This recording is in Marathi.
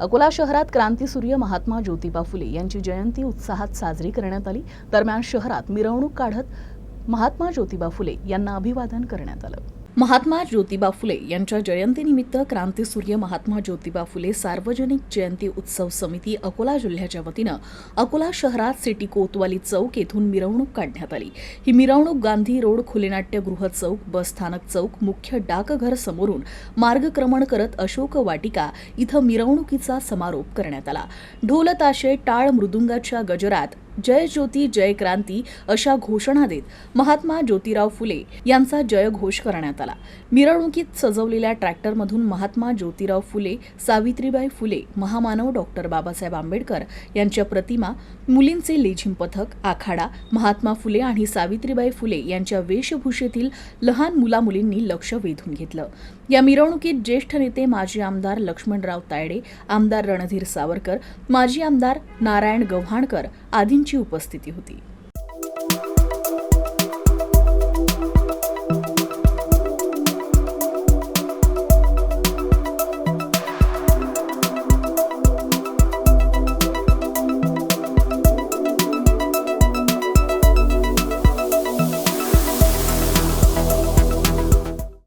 अकोला शहरात क्रांतीसूर्य महात्मा ज्योतिबा फुले यांची जयंती उत्साहात साजरी करण्यात आली. दरम्यान शहरात मिरवणूक काढत महात्मा ज्योतिबा फुले यांना अभिवादन करण्यात आलं. महात्मा ज्योतिबा फुले यांच्या जयंतीनिमित्त क्रांतीसूर्य महात्मा ज्योतिबा फुले सार्वजनिक जयंती उत्सव समिती अकोला जिल्ह्याच्या वतीनं अकोला शहरात सिटी कोतवाली चौक येथून मिरवणूक काढण्यात आली. ही मिरवणूक गांधी रोड खुलेनाट्यगृह चौक बस स्थानक चौक मुख्य डाकघर समोरून मार्गक्रमण करत अशोक वाटिका इथं मिरवणुकीचा समारोप करण्यात आला. ढोल ताशे टाळ मृदुंगाच्या गजरात जय ज्योती जय क्रांती अशा घोषणा देत महात्मा ज्योतिराव फुले यांचा जयघोष करण्यात आला. मिरवणुकीत सजवलेल्या ट्रॅक्टरमधून महात्मा ज्योतिराव फुले सावित्रीबाई फुले महामानव डॉक्टर बाबासाहेब आंबेडकर यांच्या प्रतिमा मुलींचे लेझिम पथक आखाडा महात्मा फुले आणि सावित्रीबाई फुले यांच्या वेशभूषेतील लहान मुलामुलींनी लक्ष वेधून घेतलं. या मिरवणुकीत ज्येष्ठ नेते माजी आमदार लक्ष्मणराव तायडे आमदार रणधीर सावरकर माजी आमदार नारायण गव्हाणकर आदींची उपस्थिती होती.